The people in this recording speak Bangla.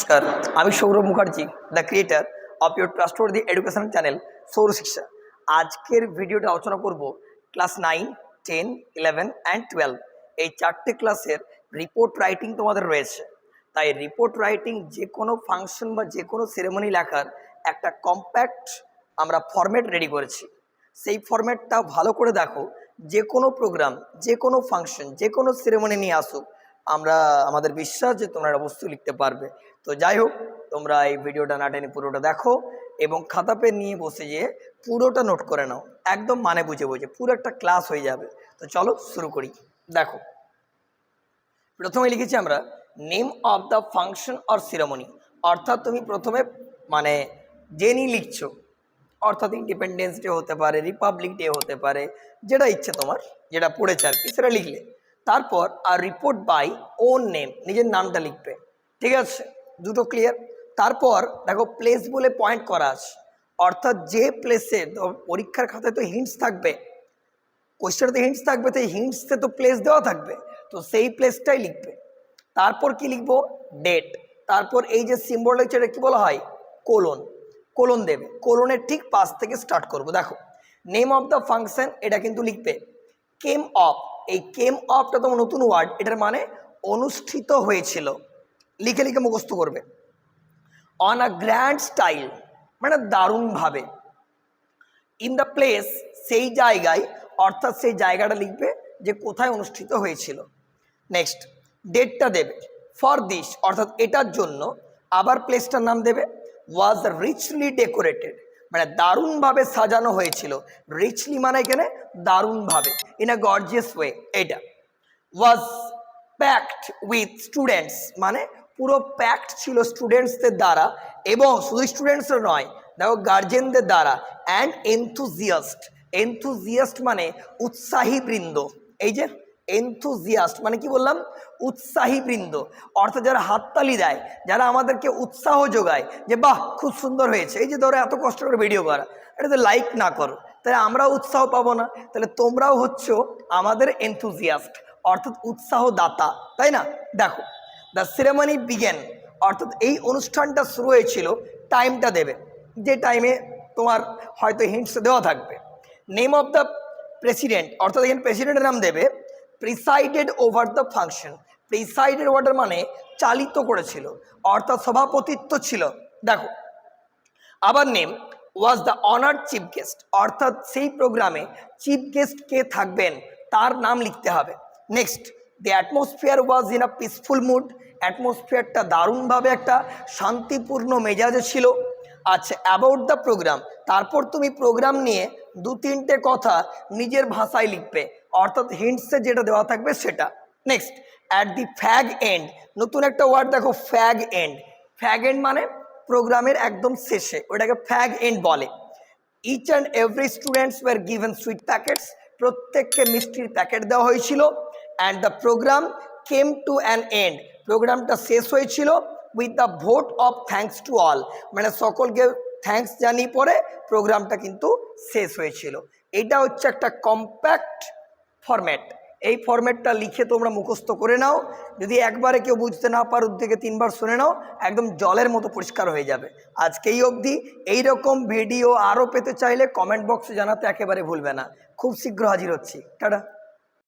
নমস্কার, আমি Sourav Mukherjee the creator of your the education channel সৌর শিক্ষা আজকের ভিডিওটা আলোচনা করব class nine ten eleven and twelve এই চারটে ক্লাসের রিপোর্ট রাইটিং তোমাদের রয়েছে। তাই রিপোর্ট রাইটিং যে কোনো ফাংশন বা যে কোনো সেরেমনি লেখার একটা কম্প্যাক্ট আমরা ফরম্যাট রেডি করেছি। সেই ফরম্যাটটা ভালো করে দেখো। যে কোনো প্রোগ্রাম যে কোনো ফাংশন যে কোনো সেরেমনি নিয়ে আসুক আমরা আমাদের বিশ্বাস যে তোমরা একটা বস্তু লিখতে পারবে। তো যাই হোক, তোমরা এই ভিডিওটা না টেনে পুরোটা দেখো এবং খাতা পেন নিয়ে বসে যেয়ে পুরোটা নোট করে নাও। একদম মানে বুঝে বুঝে, পুরো একটা ক্লাস হয়ে যাবে। তো চলো শুরু করি। দেখো, প্রথমে লিখেছি আমরা, name of the function or ceremony. অর্থাৎ তুমি প্রথমে মানে জেনি লিখছো। অর্থাৎ ইন্ডিপেন্ডেন্স ডে হতে পারে, রিপাবলিক ডে হতে পারে, যেটা ইচ্ছে তোমার, যেটা পড়েছে আর কি, সেটা লিখলে। তারপর আর রিপোর্ট বাই ওন নেম নিজের নামটা লিখবে। ঠিক আছে? দুটো ক্লিয়ার তারপর দেখো প্লেস বলে পয়েন্ট করা আছে। অর্থাৎ যে প্লেসে পরীক্ষার খাতায় তো হিন্টস থাকবে। কোয়েশ্চেনতে হিন্টস থাকবে, তো হিন্টসতে তো প্লেস দেওয়া থাকবে। তো সেই প্লেসটাই লিখবে। তারপর কি লিখব? ডেট তারপর এই যে সিম্বল রয়েছে, এটা কি বলা হয়? কোলন কোলন দেবে। কোলনের ঠিক পাশ থেকে স্টার্ট করব। দেখো নেম অফ দ্য ফাংশন এটা কিন্তু লিখবে। কেম অফ এই কেম অফটা তো নতুন ওয়ার্ড এটার মানে অনুষ্ঠিত হয়েছিল। লিখে লিখে মুখস্থ করবে। অন আ গ্র্যান্ড স্টাইল মানে দারুণভাবে। ইন দ্য প্লেস সেই জায়গায়, অর্থাৎ সেই জায়গাটা লিখবে যে কোথায় অনুষ্ঠিত হয়েছিল। নেক্সট ডেটটা দেবে। ফর দিস অর্থাৎ এটার জন্য, আবার প্লেসটার নাম দেবে। ওয়াজ রিচলি ডেকোরেটেড মানে দারুণভাবে সাজানো হয়েছিল। রিচলি মানে এখানে দারুণভাবে ইন আ গর্জিয়াস ওয়ে এটা। ওয়াজ প্যাকড উইথ স্টুডেন্টস মানে পুরো প্যাকড ছিল স্টুডেন্টসদের দ্বারা এবং শুধু স্টুডেন্টসরা নয়, দেখো গার্জেনদের দ্বারা অ্যান্ড এনথুজিয়াস্ট এনথুজিয়াস্ট মানে উৎসাহী বৃন্দ। এই যে এনথুজিয়াস্ট মানে কি বললাম? উৎসাহী বৃন্দ। অর্থাৎ যারা হাততালি দেয়, যারা আমাদেরকে উৎসাহ যোগায় যে, বাহ, খুব সুন্দর হয়েছে। এই যে ধরো, এত কষ্ট করে ভিডিও করা এটা তো লাইক না করো। তাহলে আমরাও উৎসাহ পাবো না। তাহলে তোমরাও হচ্ছ আমাদের এনথুজিয়াস্ট অর্থাৎ উৎসাহ দাতা তাই না? দেখো দ্য সেরেমনি বিগেন অর্থাৎ এই অনুষ্ঠানটা শুরু হয়েছিল টাইমটা দেবে। যে টাইমে তোমার হয়তো হিন্টস দেওয়া থাকবে। নেম অফ দ্য প্রেসিডেন্ট অর্থাৎ এখানে প্রেসিডেন্টের নাম দেবে presided over the function presided over মানে চালিত করেছিল, অর্থাৎ সভাপতিত্ব ছিল। দেখো, আবার name was the honour chief guest অর্থাৎ সেই প্রোগ্রামে চিফ গেস্ট কে থাকবেন, তার নাম লিখতে হবে। Next the atmosphere was in a peaceful mood অ্যাটমসফিয়ারটা দারুণভাবে একটা শান্তিপূর্ণ মেজাজে ছিল। আচ্ছা অ্যাবাউট দ্য প্রোগ্রাম তারপর তুমি প্রোগ্রাম নিয়ে দু তিনটে কথা নিজের ভাষায় লিখবে। অর্থাৎ হিন্টসে যেটা দেওয়া থাকবে সেটা। Next at the fag end নতুন একটা ওয়ার্ড দেখো ফ্যাগ এন্ড ফ্যাগ এন্ড মানে প্রোগ্রামের একদম শেষে, ওটাকে ফ্যাগ এন্ড বলে। Each and every students were given sweet packets প্রত্যেককে মিষ্টির প্যাকেট দেওয়া হয়েছিল। And the programme came to an end প্রোগ্রামটা শেষ হয়েছিল with the vote of thanks to all মানে সকলকে থ্যাঙ্কস জানিয়ে পরে প্রোগ্রামটা কিন্তু শেষ হয়েছিল। এটা হচ্ছে একটা কম্প্যাক্ট ফরম্যাট এই ফরম্যাটটা লিখে তোমরা মুখস্থ করে নাও। যদি একবারে কেউ বুঝতে না পারো থেকে তিনবার শুনে নাও, একদম জলের মতো পরিষ্কার হয়ে যাবে। আজকেই এই অবধি এইরকম ভিডিও আরও পেতে চাইলে কমেন্ট বক্সে জানাতে একেবারে ভুলবে না। খুব শীঘ্র হাজির হচ্ছি। টাটা।